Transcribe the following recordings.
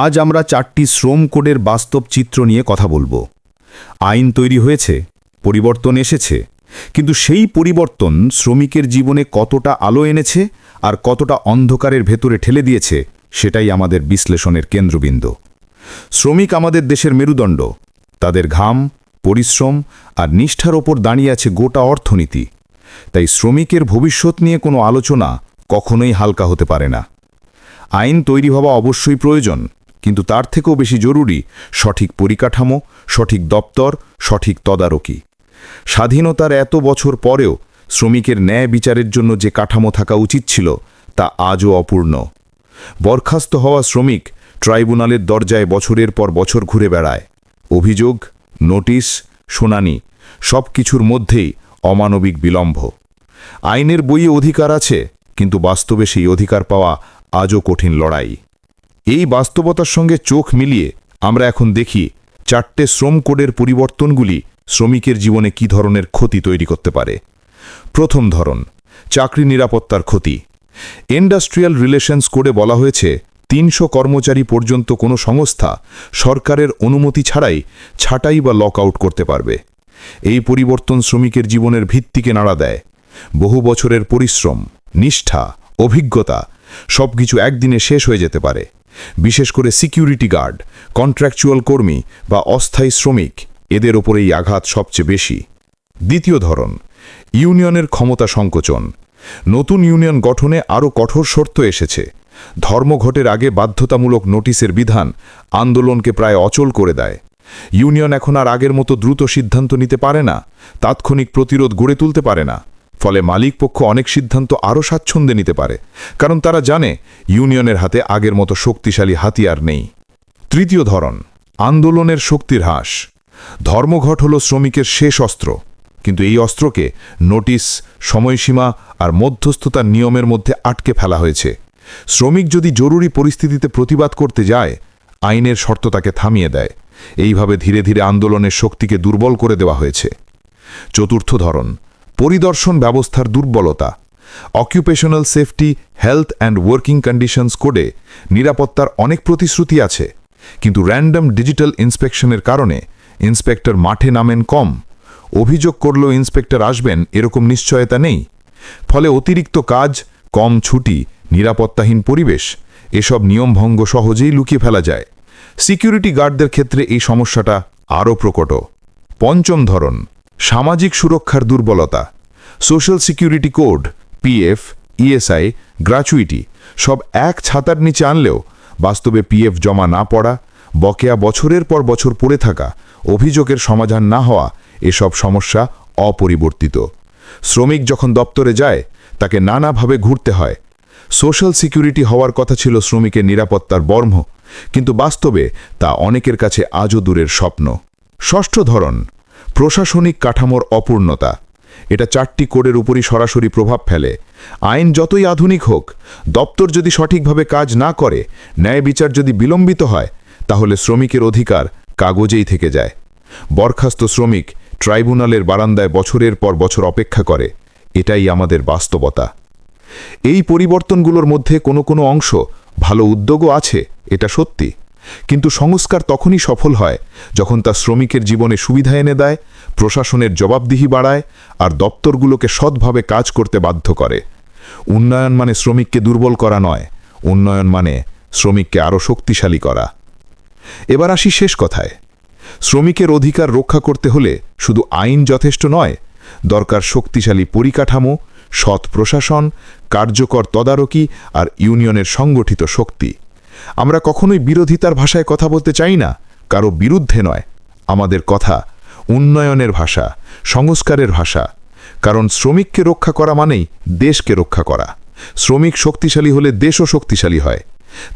আজ আমরা চারটি শ্রম কোডের বাস্তব চিত্র নিয়ে কথা বলব। আইন তৈরি হয়েছে, পরিবর্তন এসেছে, কিন্তু সেই পরিবর্তন শ্রমিকের জীবনে কতটা আলো এনেছে আর কতটা অন্ধকারের ভেতরে ঠেলে দিয়েছে সেটাই আমাদের বিশ্লেষণের কেন্দ্রবিন্দু। শ্রমিক আমাদের দেশের মেরুদণ্ড, তাদের ঘাম, পরিশ্রম আর নিষ্ঠার ওপর দাঁড়িয়ে আছে গোটা অর্থনীতি। তাই শ্রমিকের ভবিষ্যৎ নিয়ে কোনো আলোচনা কখনোই হালকা হতে পারে না। আইন তৈরি হওয়া অবশ্যই প্রয়োজন কিন্তু তার থেকেও বেশি জরুরি সঠিক পরিকাঠামো, সঠিক দপ্তর, সঠিক তদারকি। স্বাধীনতার এত বছর পরেও শ্রমিকের ন্যায় বিচারের জন্য যে কাঠামো থাকা উচিত ছিল, তা আজও অপূর্ণ। বরখাস্ত হওয়া শ্রমিক ট্রাইব্যুনালের দরজায় বছরের পর বছর ঘুরে বেড়ায়। অভিযোগ, নোটিশ, শুনানি সব কিছুর মধ্যেই অমানবিক বিলম্ব। আইনের বইয়ে অধিকার আছে, কিন্তু বাস্তবে সেই অধিকার পাওয়া আজও কঠিন লড়াই। এই বাস্তবতার সঙ্গে চোখ মিলিয়ে আমরা এখন দেখি চারটে শ্রম কোডের পরিবর্তনগুলি শ্রমিকের জীবনে কী ধরনের ক্ষতি তৈরি করতে পারে। প্রথম ধরন, চাকরি নিরাপত্তার ক্ষতি। ইন্ডাস্ট্রিয়াল রিলেশনস কোডে বলা হয়েছে, তিনশো কর্মচারী পর্যন্ত কোনো সংস্থা সরকারের অনুমতি ছাড়াই ছাঁটাই বা লক আউট করতে পারবে। এই পরিবর্তন শ্রমিকের জীবনের ভিত্তিকে নাড়া দেয়। বহু বছরের পরিশ্রম, নিষ্ঠা, অভিজ্ঞতা সবকিছু একদিনে শেষ হয়ে যেতে পারে। বিশেষ করে সিকিউরিটি গার্ড, কন্ট্রাকচুয়াল কর্মী বা অস্থায়ী শ্রমিক, এদের ওপর এই আঘাত সবচেয়ে বেশি। দ্বিতীয় ধরন, ইউনিয়নের ক্ষমতা সংকোচন। নতুন ইউনিয়ন গঠনে আরও কঠোর শর্ত এসেছে। ধর্মঘটের আগে বাধ্যতামূলক নোটিশের বিধান আন্দোলনকে প্রায় অচল করে দেয়। ইউনিয়ন এখন আর আগের মতো দ্রুত সিদ্ধান্ত নিতে পারে না, তাৎক্ষণিক প্রতিরোধ গড়ে তুলতে পারে না। ফলে মালিক পক্ষ অনেক সিদ্ধান্ত আরও স্বাচ্ছন্দ্যে নিতে পারে, কারণ তারা জানে ইউনিয়নের হাতে আগের মতো শক্তিশালী হাতিয়ার নেই। তৃতীয় ধরন, আন্দোলনের শক্তির হ্রাস। ধর্মঘট হল শ্রমিকের শেষ অস্ত্র, কিন্তু এই অস্ত্রকে নোটিশ, সময়সীমা আর মধ্যস্থতার নিয়মের মধ্যে আটকে ফেলা হয়েছে। শ্রমিক যদি জরুরি পরিস্থিতিতে প্রতিবাদ করতে যায়, আইনের শর্ত তাকে থামিয়ে দেয়। এইভাবে ধীরে ধীরে আন্দোলনের শক্তিকে দুর্বল করে দেওয়া হয়েছে। চতুর্থ ধরন পরিদর্শন ব্যবস্থার দুর্বলতা occupational safety health and working conditions কোডে নিরাপত্তার অনেক প্রতিশ্রুতি আছে, কিন্তু র্যান্ডম ডিজিটাল ইন্সপেকশনের কারণে ইন্সপেক্টর মাঠে নামেন কম, অভিযোগ করলেও ইন্সপেক্টর আসবেন এরকম নিশ্চয়তা নেই, ফলে অতিরিক্ত কাজ, কম ছুটি, নিরাপত্তাহীন পরিবেশ, এসব নিয়মভঙ্গ সহজেই লুকিয়ে ফেলা যায়। সিকিউরিটি গার্ডদের ক্ষেত্রে এই সমস্যাটা আরও প্রকট পঞ্চম ধরন সামাজিক সুরক্ষার দুর্বলতা social security code PF ESI gratuity সব এক ছাতার নিচে আনলেও বাস্তবে পিএফ জমা না পড়া, বকেয়া বছরের পর বছর পড়ে থাকা, অভিযোগের সমাধান না হওয়া এসব সমস্যা অপরিবর্তিত। শ্রমিক যখন দপ্তরে যায়, তাকে নানাভাবে ঘুরতে হয়। সোশ্যাল সিকিউরিটি হওয়ার কথা ছিল শ্রমিকের নিরাপত্তার বর্ম, কিন্তু বাস্তবে তা অনেকের কাছে আজও দূরের স্বপ্ন। ষষ্ঠ ধরন প্রশাসনিক কাঠামোর অপূর্ণতা। এটা চারটি কোডের উপরই সরাসরি প্রভাব ফেলে। আইন যতই আধুনিক হোক, দপ্তর যদি সঠিকভাবে কাজ না করে, ন্যায় বিচার যদি বিলম্বিত হয়, তাহলে শ্রমিকের অধিকার কাগজেই থেকে যায়। বরখাস্ত শ্রমিক ট্রাইব্যুনালের বারান্দায় বছরের পর বছর অপেক্ষা করে। এটাই আমাদের বাস্তবতা। এই পরিবর্তনগুলোর মধ্যে কোনো কোনো অংশ ভালো উদ্যোগও আছে, এটা সত্যি। কিন্তু সংস্কার তখনই সফল হয় যখন তা শ্রমিকের জীবনে সুবিধা এনে দেয়, প্রশাসনের জবাবদিহি বাড়ায় আর দপ্তরগুলোকে সৎভাবে কাজ করতে বাধ্য করে। উন্নয়ন মানে শ্রমিককে দুর্বল করা নয়, উন্নয়ন মানে শ্রমিককে আরও শক্তিশালী করা। এবার আসি শেষ কথায়। শ্রমিকের অধিকার রক্ষা করতে হলে শুধু আইন যথেষ্ট নয়, দরকার শক্তিশালী পরিকাঠামো, সৎ প্রশাসন, কার্যকর তদারকি আর ইউনিয়নের সংগঠিত শক্তি। আমরা কখনোই বিরোধিতার ভাষায় কথা বলতে চাই না, কারও বিরুদ্ধে নয়। আমাদের কথা উন্নয়নের ভাষা, সংস্কারের ভাষা। কারণ শ্রমিককে রক্ষা করা মানেই দেশকে রক্ষা করা। শ্রমিক শক্তিশালী হলে দেশও শক্তিশালী হয়।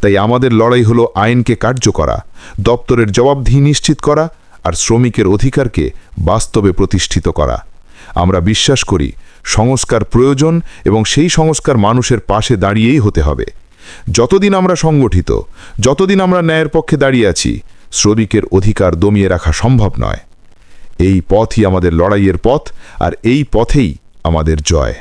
তাই আমাদের লড়াই হলো আইনকে কার্য করা, দপ্তরের জবাবদিহি নিশ্চিত করা আর শ্রমিকের অধিকারকে বাস্তবে প্রতিষ্ঠিত করা। আমরা বিশ্বাস করি সংস্কার প্রয়োজন এবং সেই সংস্কার মানুষের পাশে দাঁড়িয়েই হতে হবে। যতদিন আমরা সংগঠিত, যতদিন আমরা ন্যায়ের পক্ষে দাঁড়িয়ে আছি, শ্রমিকের অধিকার দমিয়ে রাখা সম্ভব নয়। এই পথই আমাদের লড়াইয়ের পথ, আর এই পথেই আমাদের জয়।